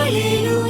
Aleluia.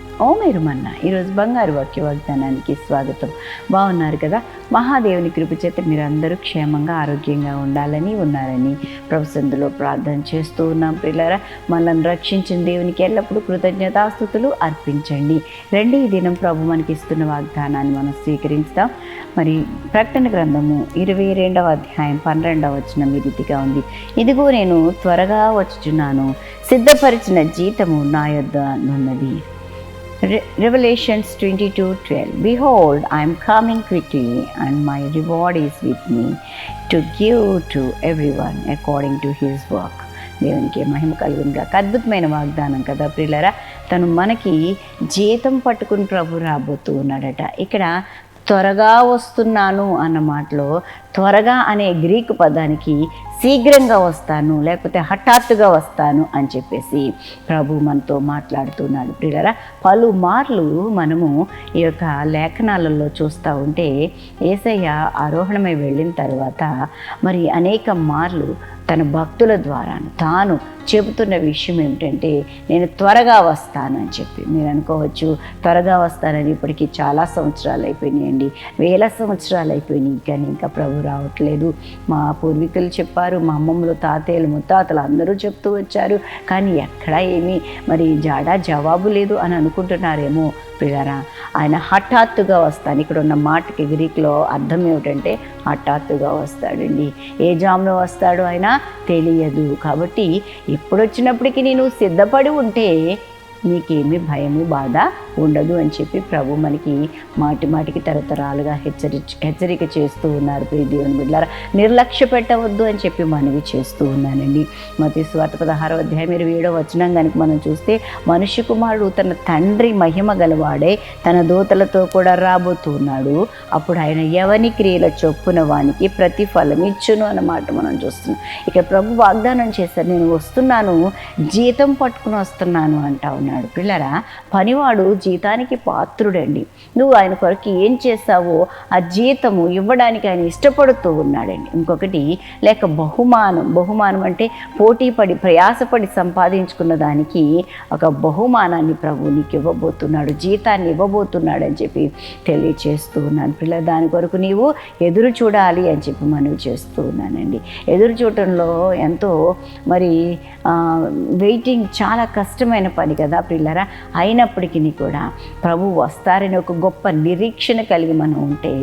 ఓ మీరు మన్న ఈరోజు బంగారు వాక్య వాగ్దానానికి స్వాగతం. బాగున్నారు కదా? మహాదేవుని కృప చేత మీరు అందరూ క్షేమంగా ఆరోగ్యంగా ఉండాలని ఉన్నారని ప్రభుసందులో ప్రార్థన చేస్తూ ఉన్నాం పిల్లరా మనల్ని రక్షించిన దేవునికి ఎల్లప్పుడూ కృతజ్ఞతాస్థుతులు అర్పించండి. రండి ఈ దినం ప్రభు మనకి ఇస్తున్న వాగ్దానాన్ని మనం స్వీకరిస్తాం. మరి ప్రకటన గ్రంథము ఇరవై రెండవ అధ్యాయం పన్నెండవ వచనం ఈ రీతిగా ఉంది. ఇదిగో నేను త్వరగా వచ్చుచున్నాను. సిద్ధపరిచిన జీతము నా యొద్ద నున్నది. Re- Revelations 22 12 Behold, I am coming quickly, and my reward is with me to give to everyone according to his work. దేవునికి మహిమ కలుగునుగా అద్భుతమైన వాగ్దానం కదా ప్రియులరా తను మనకి జీతం పట్టుకుని ప్రభు రాబోతూ ఉన్నాడట ఇక్కడ త్వరగా వస్తున్నాను అన్న మాటలో త్వరగా అనే గ్రీకు పదానికి శీఘ్రంగా వస్తాను లేకపోతే హఠాత్తుగా వస్తాను అని చెప్పేసి ప్రభు మనతో మాట్లాడుతున్నాడు. ప్రియులరా పలుమార్లు మనము ఈ యొక్క లేఖనాలలో చూస్తూ ఉంటే ఏసయ్య ఆరోహణమై వెళ్ళిన తర్వాత మరి అనేక మార్లు తన భక్తుల ద్వారా తాను చెబుతున్న విషయం ఏమిటంటే నేను త్వరగా వస్తానని చెప్పి. మీరు అనుకోవచ్చు త్వరగా వస్తానని ఇప్పటికీ చాలా సంవత్సరాలు అయిపోయినాయండి వేల సంవత్సరాలు అయిపోయినాయి కానీ ఇంకా ప్రభు రావట్లేదు. మా పూర్వీకులు చెప్పారు మా అమ్మమ్మలు తాతయ్యలు ముత్తాతలు అందరూ చెప్తూ వచ్చారు. కానీ ఎక్కడా ఏమీ మరి జాడా జవాబు లేదు అని అనుకుంటున్నారేమో ప్రియారా? ఆయన హఠాత్తుగా వస్తాను ఇక్కడ ఉన్న మాటకి గ్రీక్లో అర్థం ఏమిటంటే హఠాత్తుగా వస్తాడండి. ఏ జాములో వస్తాడో ఆయన తెలియదు. కాబట్టి ఎప్పుడొచ్చినప్పటికీ నేను సిద్ధపడి ఉంటే నీకేమి భయము బాధ ఉండదు అని చెప్పి ప్రభు మనకి మాటి మాటికి తరతరాలుగా హెచ్చరి హెచ్చరిక చేస్తూ ఉన్నారు. ప్రియ దేవుని బిడ్డారా నిర్లక్ష్య పెట్టవద్దు అని చెప్పి మనవి చేస్తూ ఉన్నానండి. మతి స్వార్థ పదహారో అధ్యాయం ఇరవై ఏడో వచనం కనుక మనం చూస్తే మనుష్య కుమారుడు తన తండ్రి మహిమ గలవాడే తన దూతలతో కూడా రాబోతున్నాడు. అప్పుడు ఆయన ఎవని క్రియల చొప్పున వానికి ప్రతిఫలం ఇచ్చును అన్నమాట మనం చూస్తున్నాం. ఇక ప్రభు వాగ్దానం చేశారు నేను వస్తున్నాను జీతం పట్టుకుని వస్తున్నాను అంటా అన్నాడు. పిల్లరా పనివాడు జీతానికి పాత్రుడండి. నువ్వు ఆయన కొరకు ఏం చేస్తావో ఆ జీతము ఇవ్వడానికి ఆయన ఇష్టపడుతూ ఉన్నాడండి. ఇంకొకటి లేక బహుమానం. బహుమానం అంటే పోటీ పడి ప్రయాసపడి సంపాదించుకున్న దానికి ఒక బహుమానాన్ని ప్రభు నీకు ఇవ్వబోతున్నాడు జీతాన్ని ఇవ్వబోతున్నాడు అని చెప్పి తెలియచేస్తూ ఉన్నాను. పిల్ల దాని కొరకు నీవు ఎదురు చూడాలి అని చెప్పి మనవి చేస్తూ ఉన్నానండి. ఎదురు చూడటంలో ఎంతో మరి వెయిటింగ్ చాలా కష్టమైన పని కదా. పిల్లరా అయినప్పటికీ కూడా ప్రభు వస్తారని ఒక గొప్ప నిరీక్షణ కలిగి మనం ఉంటే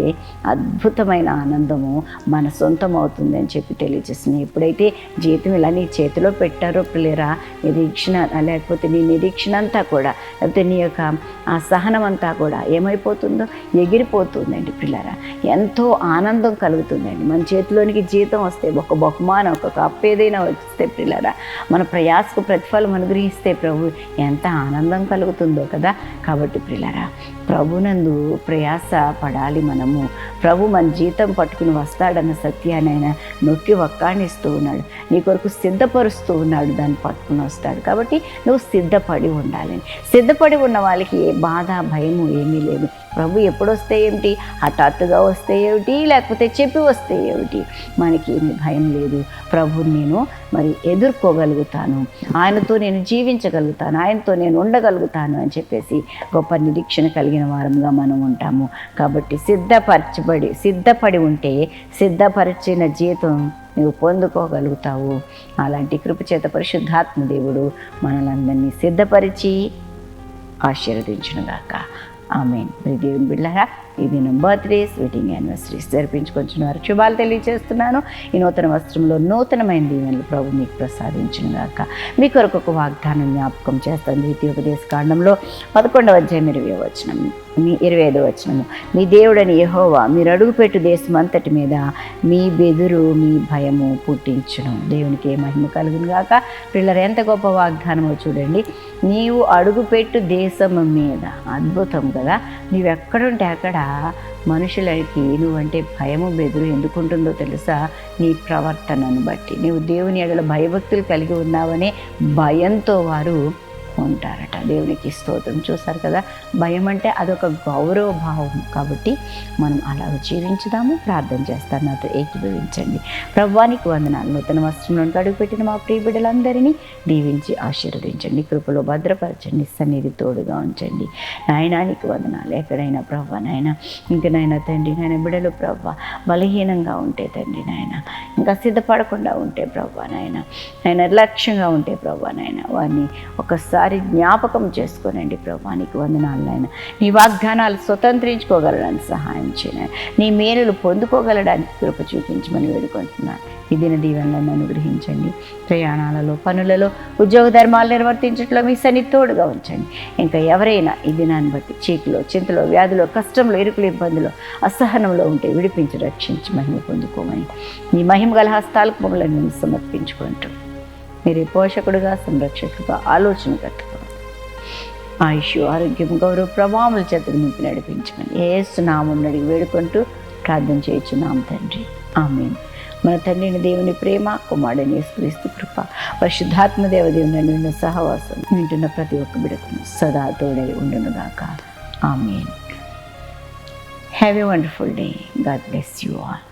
అద్భుతమైన ఆనందము మన సొంతం అవుతుందని అని చెప్పి తెలియజేస్తుంది. ఎప్పుడైతే జీతం ఇలా నీ చేతిలో పెట్టారో పిల్లరా నిరీక్షణ లేకపోతే నీ నిరీక్షణ అంతా కూడా లేకపోతే నీ యొక్క ఆ సహనం అంతా కూడా ఏమైపోతుందో? ఎగిరిపోతుందండి పిల్లరా ఎంతో ఆనందం కలుగుతుందండి. మన చేతిలోనికి జీతం వస్తే ఒక బహుమానం ఒక కప్పు ఏదైనా వస్తే పిల్లరా మన ప్రయాసకు ప్రతిఫలం అనుగ్రహిస్తే ప్రభు ఎంత ఆనందం కలుగుతుందో కదా. కాబట్టి ప్రిలరా ప్రభునందు ప్రయాస పడాలి మనము. ప్రభు మన జీతం పట్టుకుని వస్తాడన్న సత్యాన్ని ఆయన నొక్కి వక్కాణిస్తూ ఉన్నాడు. నీ కొరకు సిద్ధపరుస్తూ ఉన్నాడు దాన్ని పట్టుకుని వస్తాడు. కాబట్టి నువ్వు సిద్ధపడి ఉండాలని సిద్ధపడి ఉన్న వాళ్ళకి ఏ బాధ భయము ఏమీ లేదు. ప్రభు ఎప్పుడు వస్తే ఏమిటి? హఠాత్తుగా వస్తే ఏమిటి? లేకపోతే చెప్పి వస్తే ఏమిటి? మనకి ఏమి భయం లేదు. ప్రభు నేను మరి ఎదుర్కోగలుగుతాను. ఆయనతో నేను జీవించగలుగుతాను. ఆయనతో నేను ఉండగలుగుతాను అని చెప్పేసి గొప్ప నిరీక్షణ కలిగిన వారంగా మనం ఉంటాము. కాబట్టి సిద్ధపరచబడి సిద్ధపడి ఉంటే సిద్ధపరిచిన జీతం నువ్వు పొందుకోగలుగుతావు. అలాంటి కృపచేత పరిశుద్ధాత్మ దేవుడు మనలందరినీ సిద్ధపరిచి ఆశీర్వదించునుగాక. ఆమె మరి దేవుని బిళ్ళారా ఈ దినం బర్త్డేస్ వెడ్డింగ్ యానివర్సరీస్ జరిపించుకొచ్చిన వారు శుభాలు తెలియజేస్తున్నాను. ఈ నూతన వస్త్రంలో నూతనమైన దీవెనలు ప్రభు మీకు ప్రసాదించిన గాక. మీ కొరకు ఒక వాగ్దానం జ్ఞాపకం చేస్తాను. ద్వితీయోపదేశ కాండంలో పదకొండవ అధ్యాయం ఇరవై వచనం. మీ ఇరవై ఐదో వచనము. మీ దేవుడని యహోవా మీరు అడుగుపెట్టు దేశం అంతటి మీద మీ బెదురు మీ భయము పుట్టించడం దేవునికి ఏ మహిమ కలుగును గాక. పిల్లలు ఎంత గొప్ప వాగ్దానమో చూడండి. నీవు అడుగుపెట్టు దేశం మీద. అద్భుతం కదా. నీవెక్కడుంటే అక్కడ మనుషులకి నువ్వంటే భయము బెదురు ఎందుకుంటుందో తెలుసా? నీ ప్రవర్తనను బట్టి. నీవు దేవుని ఎడల భయభక్తులు కలిగి ఉన్నావనే భయంతో వారు ఉంటారట దేవునికి స్తోత్రం. చూసారు కదా భయం అంటే అదొక గౌరవ భావం కాబట్టి మనం అలా జీవించుదాము ప్రార్థన చేస్తాను. నాతో ఏకీభవించండి. ప్రభానికి వందనాలు. నూతన వస్త్రంలో అడుగుపెట్టిన మా ప్రియ బిడ్డలందరినీ దీవించి ఆశీర్వదించండి. కృపలో భద్రపరచండి. సన్నిధి తోడుగా ఉంచండి. నాయనానికి వందనాలు. ఎక్కడైనా ప్రభా నాయన ఇంక నాయన తండ్రి నాయన బిడలు ప్రభా బలహీనంగా ఉంటే తండ్రి నాయన ఇంకా సిద్ధపడకుండా ఉంటే ప్రభా నాయన ఆయన నిర్లక్ష్యంగా ఉంటే ప్రవ్వ నాయన వారిని ఒకసారి జ్ఞాపకం చేసుకోనండి ప్రభా నీకు వందనాలు నాయన. నీ వాగ్దానాలు స్వతంత్రించుకోగలడానికి సహాయం చేయను నీ మేలులు పొందుకోగలడానికి కృప చూపించమని వేడుకుంటున్నాను. ఈ దిన దీవెనలను అనుగ్రహించండి. ప్రయాణాలలో పనులలో ఉద్యోగ ధర్మాలు నిర్వర్తించట్లో మీ సన్ని తోడుగా ఉంచండి. ఇంకా ఎవరైనా ఈ దినాన్ని బట్టి చీకులో చింతలో వ్యాధిలో కష్టంలో ఇరుకులు ఇబ్బందులు అసహనంలో ఉంటే విడిపించి రక్షించి మహిమ పొందుకోమని. మీ మహిమ గల హస్తాలకు మమ్మల్ని సమర్పించుకుంటాం మీరే పోషకుడుగా సంరక్షకుడుగా ఆలోచన కట్టుకోండి ఆయుష్ ఆరోగ్యం గౌరవ ప్రభావముల చేత నింపి నడిపించమని ఏసునామం అడిగి వేడుకుంటూ ప్రార్థన చేయించున్నాం తండ్రి. ఆమె మన తండ్రిని దేవుని ప్రేమ కుమారుడిని యేసుక్రీస్తు కృప పరిశుద్ధాత్మ దేవదేవుని నిన్న సహవాసం వింటున్న ప్రతి ఒక్క బిడకును సదా తోడై ఉండునుగాక ఆమె have a wonderful day God bless you all